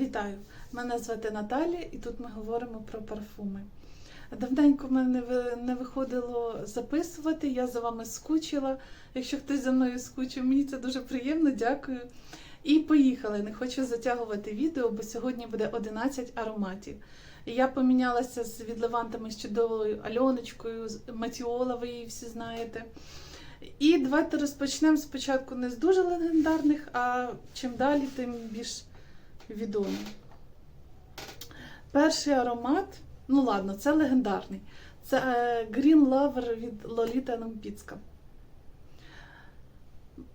Вітаю! Мене звати Наталія і тут ми говоримо про парфуми. Давненько мене не виходило записувати, я за вами скучила. Якщо хтось за мною скучив, мені це дуже приємно, дякую. І поїхали. Не хочу затягувати відео, бо сьогодні буде 11 ароматів. Я помінялася з відливантами з чудовою Альоночкою, Матіола, ви її всі знаєте. І давайте розпочнемо спочатку не з дуже легендарних, а чим далі, тим більш відомі. Перший аромат, ну ладно, це легендарний. Це е, Green Lover від Лоліта Нампіцка.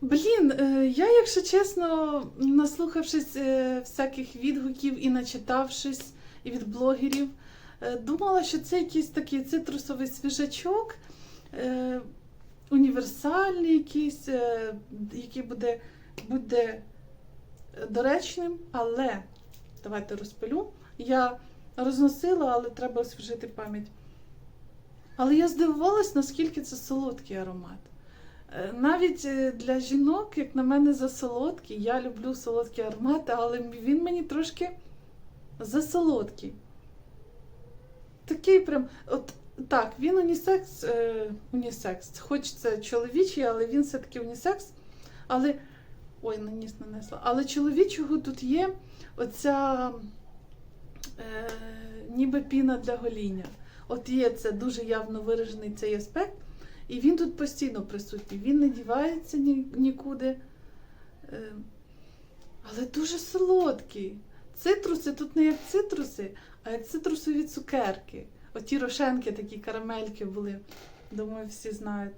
Блін, е, я, якщо чесно, наслухавшись е, всяких відгуків і начитавшись і від блогерів, думала, що це якийсь такий цитрусовий свіжачок, універсальний якийсь, який буде, буде доречним, але давайте розпилю. Я розносила, але треба освіжити пам'ять. Але я здивувалась, наскільки це солодкий аромат. Е, Навіть е, для жінок, як на мене, засолодкий. Я люблю солодкі аромати, але він мені трошки засолодкий. Такий прям. От так, він унісекс, е, унісекс. Хоч це чоловічий, але він все-таки унісекс. Але. Ой, на ніс нанесла. Але чоловічого тут є оця е, ніби піна для гоління. От є це дуже явно виражений цей аспект. І він тут постійно присутній. Він не дівається ні, нікуди. Е, але дуже солодкий. Цитруси тут не як цитруси, а як цитрусові цукерки. Оті рошенки, такі карамельки були. Думаю, всі знають.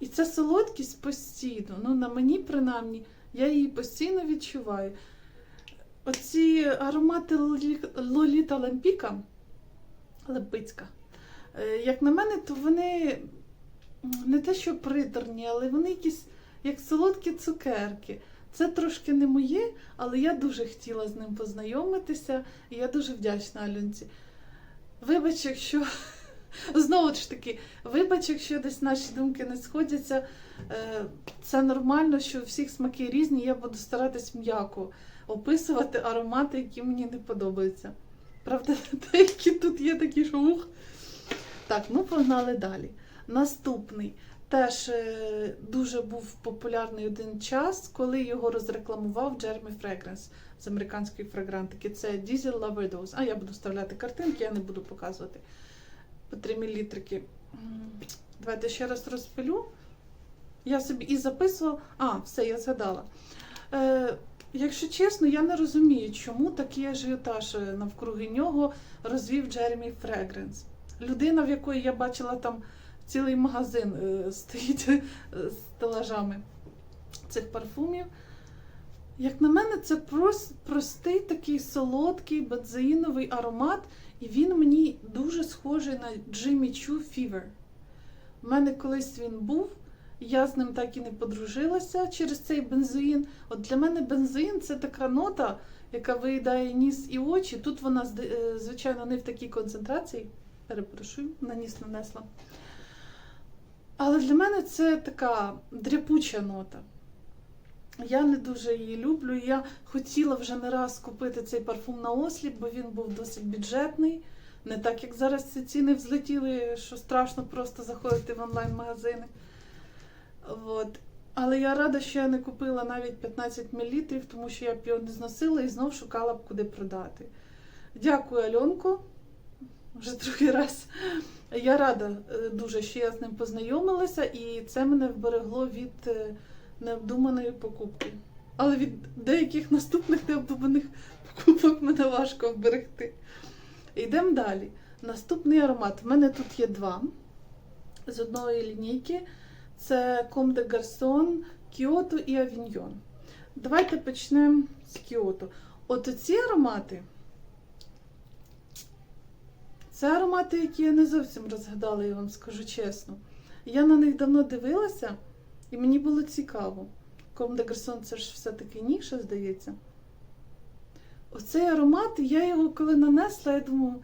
І ця солодкість постійно. Ну, на мені, принаймні, я її постійно відчуваю. Оці аромати Лоліта Лампіка, Лампицька, е, як на мене, то вони не те, що приторні, але вони якісь як солодкі цукерки. Це трошки не моє, але я дуже хотіла з ним познайомитися, і я дуже вдячна Альонці. Вибач, якщо знову ж таки, вибач, якщо десь наші думки не сходяться. Е, Це нормально, що у всіх смаки різні. Я буду старатись м'яко описувати аромати, які мені не подобаються. Правда, деякі тут є такі, що ух. Так, ну погнали далі. Наступний теж е, дуже був популярний один час, коли його розрекламував Jeremy Fragrance з американської фрагрантики. Це Diesel Dose. А я буду вставляти картинки, я не буду показувати. По 3 мл. Давайте ще раз розпилю. Я собі і записувала. А, все, я згадала. Е, якщо чесно, я не розумію, чому такий ажіотаж е, навкруги нього розвів Джеремі Фрегренс. Людина, в якої я бачила там цілий магазин е, стоїть е, з стелажами цих парфумів. Як на мене, це прос, простий такий солодкий бензоїновий аромат, і він мені дуже схожий на Jimmy Choo Fever. У мене колись він був, я з ним так і не подружилася через цей бензоїн. От для мене бензоїн це така нота, яка виїдає ніс і очі. Тут вона, е, звичайно, не в такій концентрації. Перепрошую, на ніс нанесла. Але для мене це така дряпуча нота. Я не дуже її люблю. Я хотіла вже не раз купити цей парфум на осліп, бо він був досить бюджетний. Не так, як зараз ці ціни взлетіли, що страшно просто заходити в онлайн-магазини. От. Але я рада, що я не купила навіть 15 мл, тому що я б його не зносила і знов шукала б куди продати. Дякую, Альонко. Вже другий раз. Я рада е, дуже, що я з ним познайомилася, і це мене вберегло від е, необдуманої покупки. Але від деяких наступних необдуманих покупок мене важко вберегти. Йдемо далі. Наступний аромат. В мене тут є два з одної лінійки. Це Comme de Garçon, Kyoto і Avignon. Давайте почнемо з Kyoto. От ці аромати. Це аромати, які я не зовсім розгадала, я вам скажу чесно. Я на них давно дивилася, і мені було цікаво. Comme de Garçon це ж все-таки ніша, здається. Оцей аромат, я його коли нанесла, я думаю,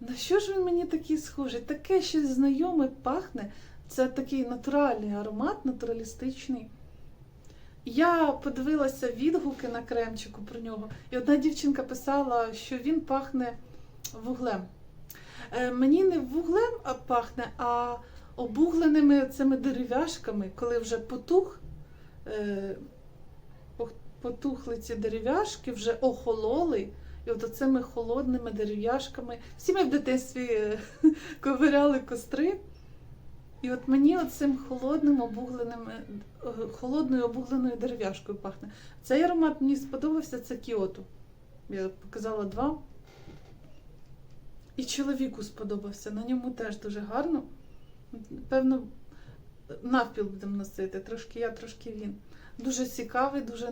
на що ж він мені такий схожий? Таке щось знайоме пахне. Це такий натуральний аромат, натуралістичний. Я подивилася відгуки на кремчику про нього, і одна дівчинка писала, що він пахне вуглем. Е, Мені не вуглем пахне, а обугленими цими дерев'яшками, коли вже потух, е, потухли ці дерев'яшки, вже охололи. І от цими холодними дерев'яшками. Всі ми в дитинстві е, ковиряли костри. І от мені оцим холодним обугленим, е, холодною обугленою дерев'яшкою пахне. Цей аромат мені сподобався, це Кіото. Я показала два. І чоловіку сподобався. На ньому теж дуже гарно. Певно, навпіл будемо носити. Трошки я, трошки він. Дуже цікавий, дуже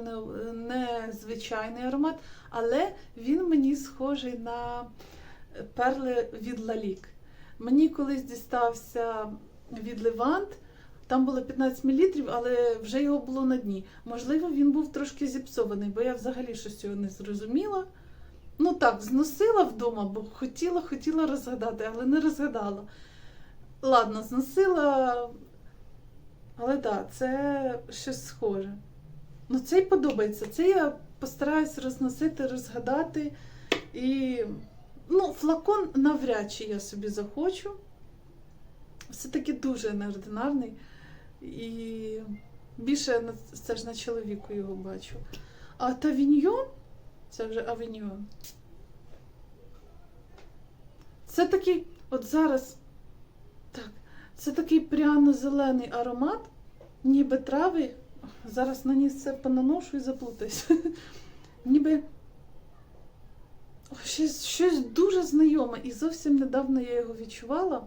незвичайний аромат, але він мені схожий на перли від Лалік. Мені колись дістався від Левант. Там було 15 мл, але вже його було на дні. Можливо, він був трошки зіпсований, бо я взагалі щось його не зрозуміла. Ну так, зносила вдома, бо хотіла, хотіла розгадати, але не розгадала. Ладно, зносила, але так, да, це щось схоже. Ну, цей подобається. Це я постараюсь розносити, розгадати. І ну, флакон навряд чи я собі захочу. Все-таки дуже неординарний. І більше це ж на чоловіку його бачу. А Тавіньйон, це вже Авіньйон. Це такий, от зараз, так, це такий пряно-зелений аромат, ніби трави. Зараз на ній це понаношу і заплутаюсь. Ніби щось, щось дуже знайоме, і зовсім недавно я його відчувала.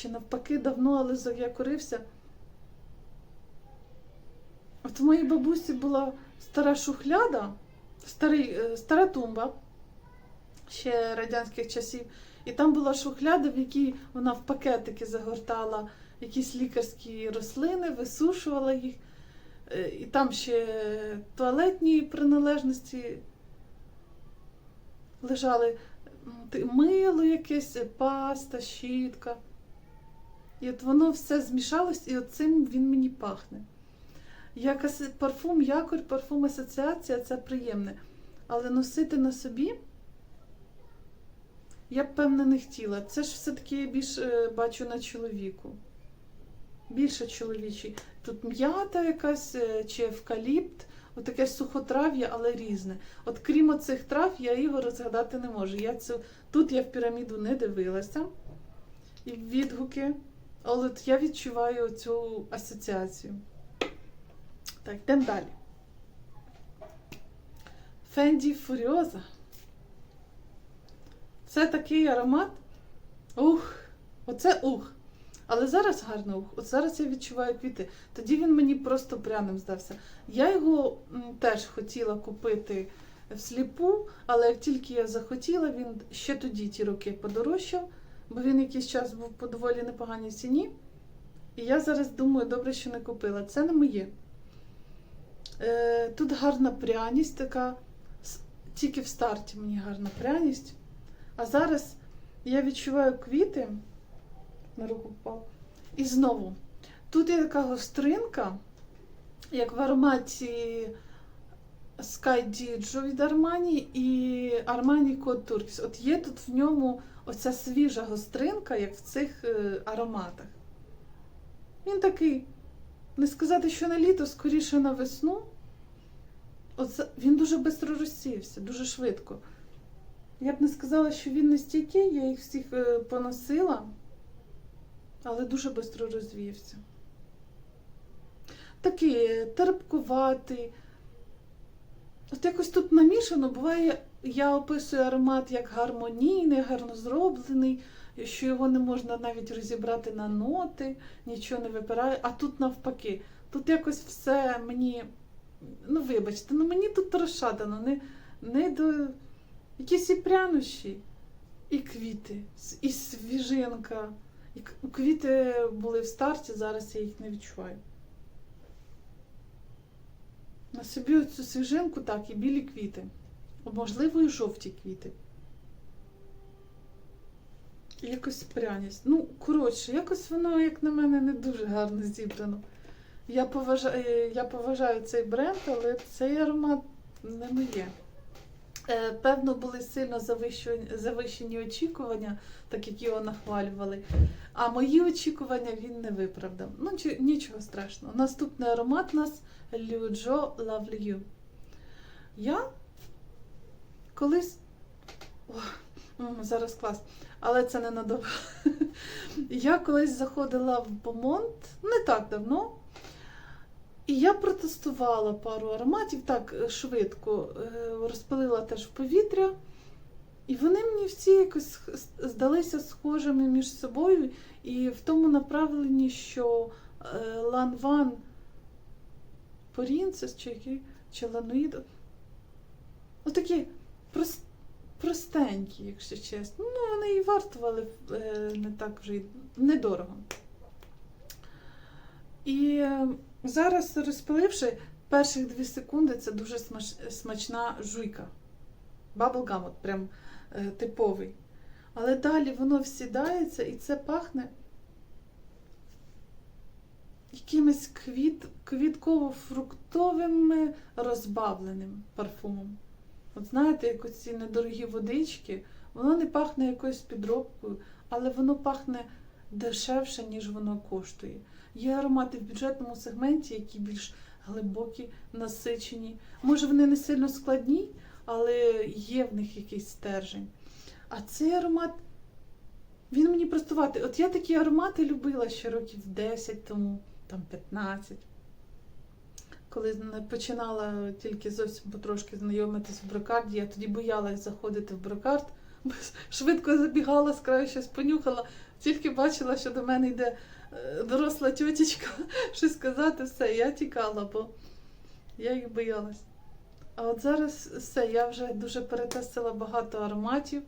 Чи навпаки давно, але за- я корився. От в моїй бабусі була стара шухляда, старий, е, стара тумба ще радянських часів. І там була шухляда, в якій вона в пакетики загортала якісь лікарські рослини, висушувала їх. Е, І там ще туалетні приналежності лежали мило якесь, е, паста, щітка. І от воно все змішалось, і оцим він мені пахне. Як парфум, якорь, парфум асоціація це приємне. Але носити на собі я б певне не хотіла. Це ж все-таки я більш е, бачу на чоловіку. Більше чоловічий. Тут м'ята якась е, чи евкаліпт, отаке сухотрав'я, але різне. От крім оцих трав, я його розгадати не можу. Я цю... Тут я в піраміду не дивилася і відгуки, але от я відчуваю цю асоціацію. Так, йдемо далі. Фенді Фуріоза. Це такий аромат. Ух, оце ух. Але зараз гарний ух. От зараз я відчуваю квіти. Тоді він мені просто пряним здався. Я його теж хотіла купити всліпу, але як тільки я захотіла, він ще тоді ті роки подорожчав, бо він якийсь час був по доволі непоганій ціні. І я зараз думаю, добре, що не купила. Це не моє. Е, тут гарна пряність така. Тільки в старті мені гарна пряність. А зараз я відчуваю квіти. На руку впав. І знову. Тут є така гостринка, як в ароматі Sky Diggio від Armani і Armani Code Turquoise. От є тут в ньому оця свіжа гостринка, як в цих е, ароматах. Він такий, не сказати, що на літо, скоріше на весну. Оце, він дуже швидко розсіявся, дуже швидко. Я б не сказала, що він не стійкий, я їх всіх е, поносила, але дуже швидко розвіявся. Такий е, терпкуватий. От якось тут намішано, буває, я описую аромат як гармонійний, гарно зроблений, що його не можна навіть розібрати на ноти, нічого не випирає. А тут навпаки, тут якось все мені, ну вибачте, ну мені тут розшатано, не, не до якісь і прянощі, і квіти, і свіжинка. І квіти були в старті, зараз я їх не відчуваю. На собі цю свіжинку, так, і білі квіти. Можливо, і жовті квіти. Якось пряність. Ну, коротше, якось воно, як на мене, не дуже гарно зібрано. Я поважаю, я поважаю цей бренд, але цей аромат не моє. Е, Певно, були сильно завищені, завищені очікування, так як його нахвалювали. А мої очікування він не виправдав. Ну, чи- нічого страшного. Наступний аромат у нас Lovely You. Я колись. О, зараз клас. Але це ненадовго. Я колись заходила в Бомонт не так давно. І я протестувала пару ароматів так е, швидко, е, розпилила теж в повітря. І вони мені всі якось здалися схожими між собою. І в тому направленні, що е, Ланван Порінцес чи чи Лануїд. Отакі прос, простенькі, якщо чесно. Ну, вони і вартували не так вже недорого. І зараз розпиливши перших дві секунди, це дуже смач, смачна жуйка. Баблгам, от прям е, типовий. Але далі воно всідається і це пахне якимось квіт, квітково-фруктовим розбавленим парфумом. От знаєте, як оці недорогі водички, воно не пахне якоюсь підробкою, але воно пахне дешевше, ніж воно коштує. Є аромати в бюджетному сегменті, які більш глибокі, насичені. Може, вони не сильно складні, але є в них якийсь стержень. А цей аромат, він мені простувати. От я такі аромати любила ще років 10 тому, там 15. Коли починала тільки зовсім потрошки знайомитись в брокарді, я тоді боялась заходити в брокард, швидко забігала, з щось понюхала, тільки бачила, що до мене йде е, доросла тьотечка, щось сказати, все, я тікала, бо я їх боялась. А от зараз все, я вже дуже перетестила багато ароматів.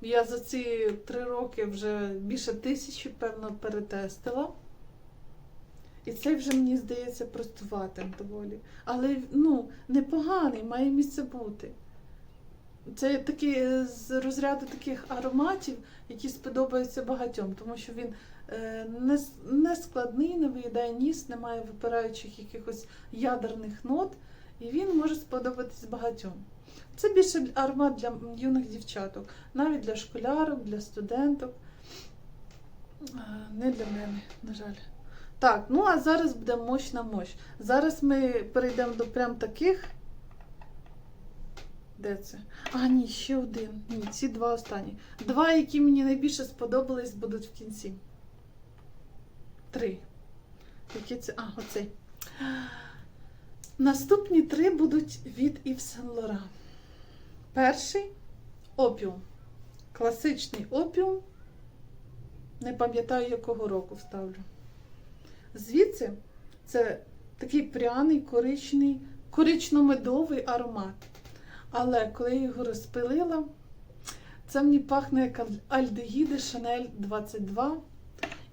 Я за ці три роки вже більше тисячі, певно, перетестила. І цей вже, мені здається, простуватим доволі. Але ну, непоганий, має місце бути. Це такий е, з розряду таких ароматів, які сподобаються багатьом, тому що він е, не, не складний, не виїдає ніс, не має випираючих якихось ядерних нот, і він може сподобатись багатьом. Це більше аромат для юних дівчаток, навіть для школярок, для студенток. Е, Не для мене, на жаль. Так, ну а зараз буде мощ на мощ. Зараз ми перейдемо до прям таких. Де це? А, ні, ще один. Ні, ці два останні. Два, які мені найбільше сподобались, будуть в кінці. Три. Які це? А, оцей. Наступні три будуть від Yves Saint Laurent. Перший опіум. Класичний опіум. Не пам'ятаю, якого року вставлю. Звідси це такий пряний, коричний, корично-медовий аромат. Але коли я його розпилила, це мені пахне як Альдегіди Шанель 22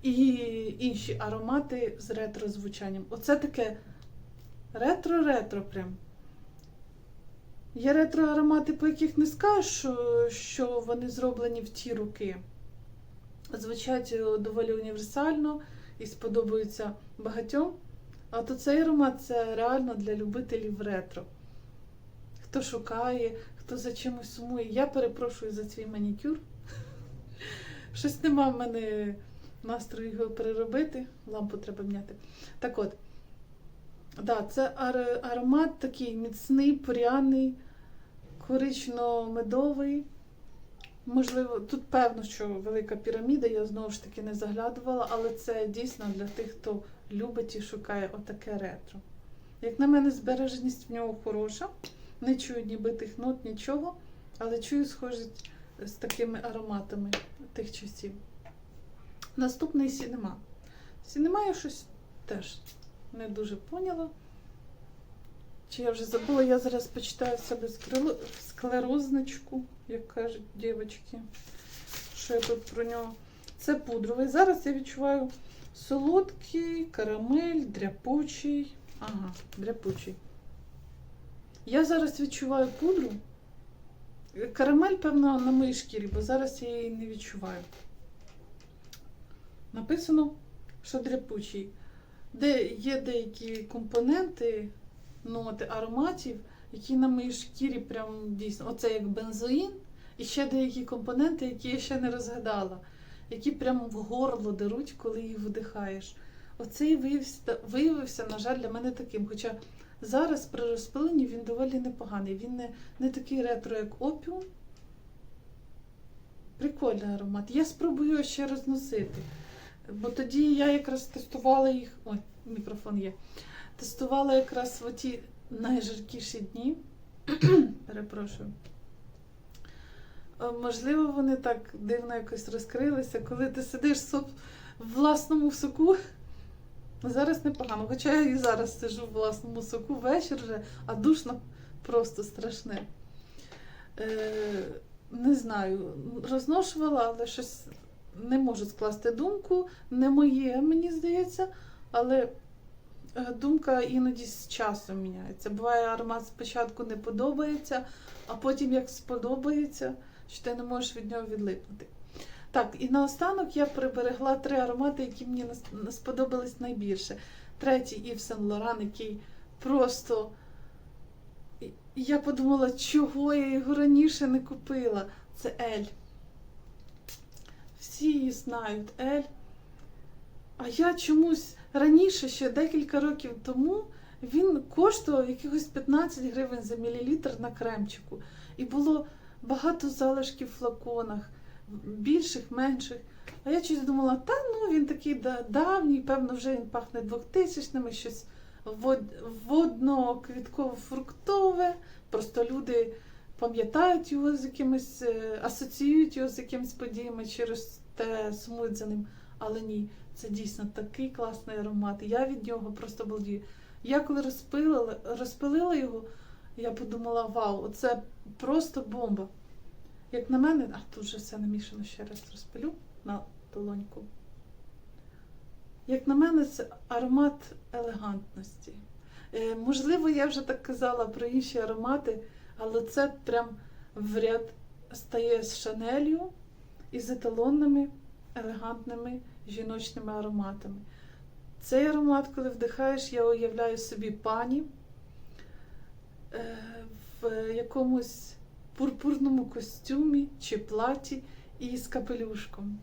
і інші аромати з ретро-звучанням. Оце таке ретро-ретро прям. Є ретро-аромати, по яких не скажеш, що, вони зроблені в ті роки. Звучать е, доволі універсально і сподобаються багатьом. А то цей аромат це реально для любителів ретро. Хто шукає, хто за чимось сумує. Я перепрошую за свій манікюр. Щось нема в мене настрою його переробити. Лампу треба міняти. Так от, да, це ар- аромат такий міцний, пряний, корично-медовий. Можливо, тут певно, що велика піраміда, я знову ж таки не заглядувала, але це дійсно для тих, хто любить і шукає отаке ретро. Як на мене, збереженість в нього хороша. Не чую ні битих нот, нічого, але чую схожість з такими ароматами тих часів. Наступний сінема. Сінема я щось теж не дуже поняла. Чи я вже забула, я зараз почитаю в себе склерозначку, як кажуть дівчатки. Що я тут про нього? Це пудровий. Зараз я відчуваю солодкий, карамель, дряпучий. Ага, дряпучий. Я зараз відчуваю пудру. Карамель, певно, на моїй шкірі, бо зараз я її не відчуваю. Написано, що дряпучий. де є деякі компоненти, ноти ароматів, які на моїй шкірі прям дійсно. Оце як бензоїн, і ще деякі компоненти, які я ще не розгадала, які прямо в горло деруть, коли їх вдихаєш. Оцей виявився, виявився, на жаль, для мене таким. Хоча зараз при розпиленні він доволі непоганий. Він не, не такий ретро, як опіум. Прикольний аромат. Я спробую ще розносити. Бо тоді я якраз тестувала їх. Ой, мікрофон є. Тестувала якраз в оті найжаркіші дні. Перепрошую. Е, Можливо, вони так дивно якось розкрилися, коли ти сидиш в власному соку. Зараз непогано, хоча я і зараз сижу в власному соку вечір вже, а душно просто страшне. Е, не знаю, розношувала, але щось не можу скласти думку. Не моє, мені здається, але е, думка іноді з часом міняється. Буває, аромат спочатку не подобається, а потім як сподобається, що ти не можеш від нього відлипнути. Так, і наостанок я приберегла три аромати, які мені сподобались найбільше. Третій Ів Сен Лоран, який просто. Я подумала, чого я його раніше не купила. Це Ель. Всі її знають, Ель. А я чомусь раніше, ще декілька років тому, він коштував якихось 15 гривень за мілілітр на кремчику. І було багато залишків в флаконах, більших, менших. А я щось думала, та ну він такий да- давній, певно, вже він пахне 2000-ми, щось вод- водно-квітково-фруктове. Просто люди пам'ятають його з якимось, е, асоціюють його з якимись подіями, через те сумують за ним. Але ні, це дійсно такий класний аромат. Я від нього просто балдію. Я коли розпилила, розпилила його, я подумала: вау, оце просто бомба. Як на мене, а тут вже все намішано ще раз розпилю на долоньку. Як на мене, це аромат елегантності. Е, можливо, я вже так казала про інші аромати, але це прям в ряд стає з шанелью і з еталонними елегантними жіночними ароматами. Цей аромат, коли вдихаєш, я уявляю собі пані е, в якомусь пурпурному костюмі чи платі і з капелюшком.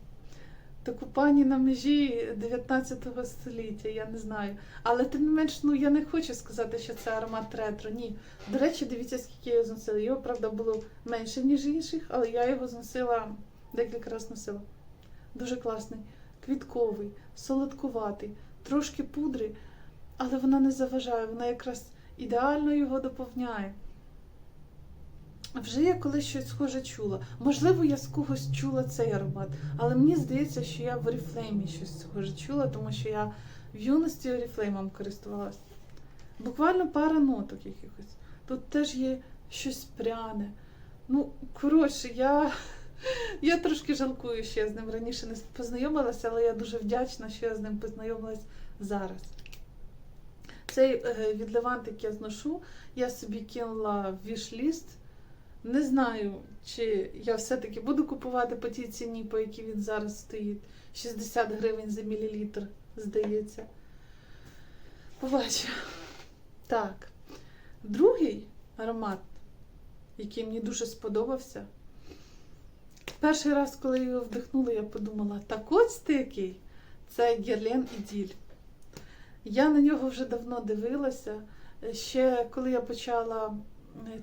Таку пані на межі 19 століття, я не знаю. Але тим не менш, ну я не хочу сказати, що це аромат ретро. Ні. До речі, дивіться, скільки я його зносила. Його, правда, було менше, ніж інших, але я його зносила декілька разів носила. Дуже класний, квітковий, солодкуватий, трошки пудри, але вона не заважає, вона якраз ідеально його доповняє. Вже я колись щось схоже чула. Можливо, я з когось чула цей аромат, але мені здається, що я в Oriflame щось схоже чула, тому що я в юності Oriflame користувалася. Буквально пара ноток якихось. Тут теж є щось пряне. Ну, коротше, я, я трошки жалкую, що я з ним раніше не познайомилася, але я дуже вдячна, що я з ним познайомилась зараз. Цей е, від Левантик я зношу, я собі кинула в віш-ліст. Не знаю, чи я все-таки буду купувати по тій ціні, по якій він зараз стоїть. 60 гривень за мілілітр, здається. Побачу. Так. Другий аромат, який мені дуже сподобався. Перший раз, коли його вдихнула, я подумала, так ось який. Це Герлен Іділь. Я на нього вже давно дивилася. Ще коли я почала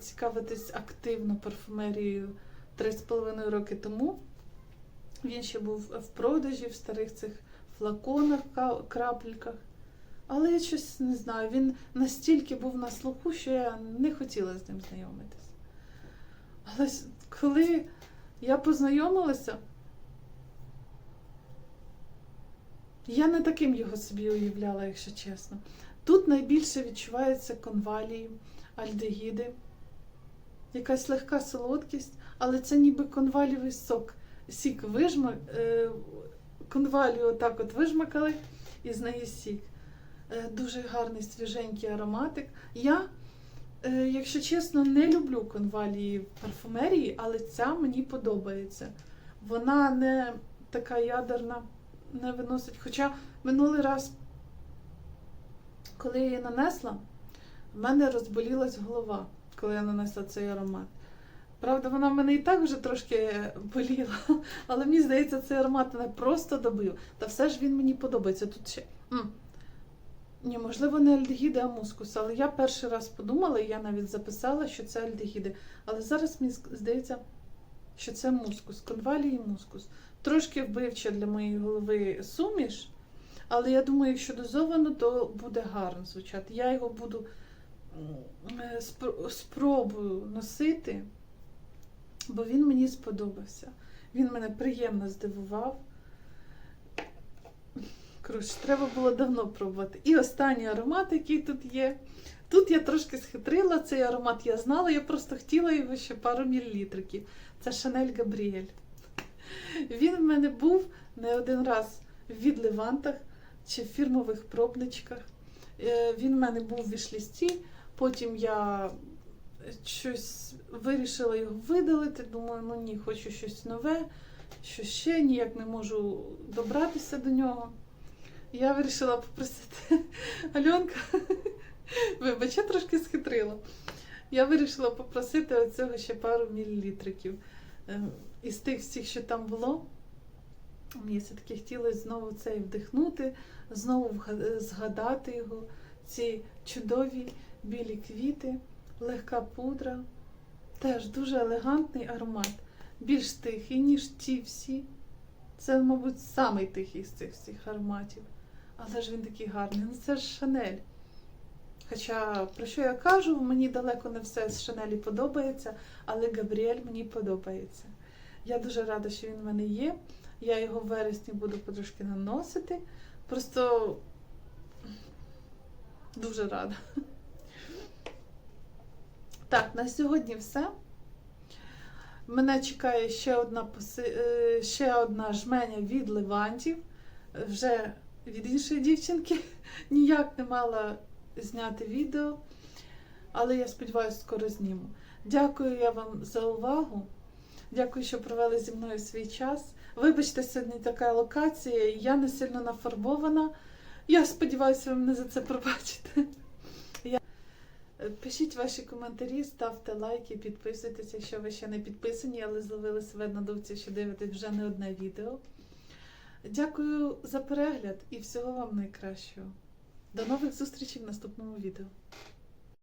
цікавитись активно парфумерією 3,5 роки тому. Він ще був в продажі в старих цих флаконах, крапельках. Але я щось не знаю, він настільки був на слуху, що я не хотіла з ним знайомитись. Але коли я познайомилася, я не таким його собі уявляла, якщо чесно. Тут найбільше відчуваються конвалії, альдегіди, якась легка солодкість, але це ніби конвалівий сок. Сік вижма, е, конвалію отак от вижмакали, і з неї сік. Е, дуже гарний свіженький ароматик. Я, е, якщо чесно, не люблю конвалії в парфумерії, але ця мені подобається. Вона не така ядерна, не виносить. Хоча минулий раз коли я її нанесла, в мене розболілась голова, коли я нанесла цей аромат. Правда, вона в мене і так вже трошки боліла, але мені здається, цей аромат мене просто добив. Та все ж він мені подобається. Тут ще. Ні, можливо, не альдегіди, а мускус. Але я перший раз подумала, і я навіть записала, що це альдегіди. Але зараз мені здається, що це мускус, конвалій і мускус. Трошки вбивча для моєї голови суміш, але я думаю, якщо дозовано, то буде гарно звучати. Я його буду спробую носити, бо він мені сподобався. Він мене приємно здивував. Коротше, треба було давно пробувати. І останній аромат, який тут є. Тут я трошки схитрила, цей аромат я знала, я просто хотіла його ще пару мілілітриків. Це Шанель Габріель. Він в мене був не один раз в відливантах чи в фірмових пробничках. Е, Він в мене був в вішлісті, потім я щось вирішила його видалити. Думаю, ну ні, хочу щось нове, що ще ніяк не можу добратися до нього. Я вирішила попросити Альонка, вибач, я трошки схитрила. Я вирішила попросити оцього ще пару мілілітриків. Е, Із тих всіх, що там було, мені все-таки хотілося знову цей вдихнути, знову згадати його, ці чудові білі квіти, легка пудра. Теж дуже елегантний аромат, більш тихий, ніж ті всі. Це, мабуть, самий тихий з цих всіх ароматів. Але ж він такий гарний. Ну це ж Шанель. Хоча, про що я кажу, мені далеко не все з Шанелі подобається, але Габріель мені подобається. Я дуже рада, що він в мене є. Я його в вересні буду потрошки наносити. Просто дуже рада. Так, на сьогодні все. Мене чекає ще одна, е, ще одна жменя від левантів. Вже від іншої дівчинки. Ніяк не мала зняти відео, але я сподіваюся, скоро зніму. Дякую я вам за увагу. Дякую, що провели зі мною свій час. Вибачте, сьогодні така локація, я не сильно нафарбована. Я сподіваюся, ви мене за це пробачите. Пишіть ваші коментарі, ставте лайки, підписуйтесь, якщо ви ще не підписані, але зловили себе на думці, що дивитесь вже не одне відео. Дякую за перегляд і всього вам найкращого. До нових зустрічей в наступному відео.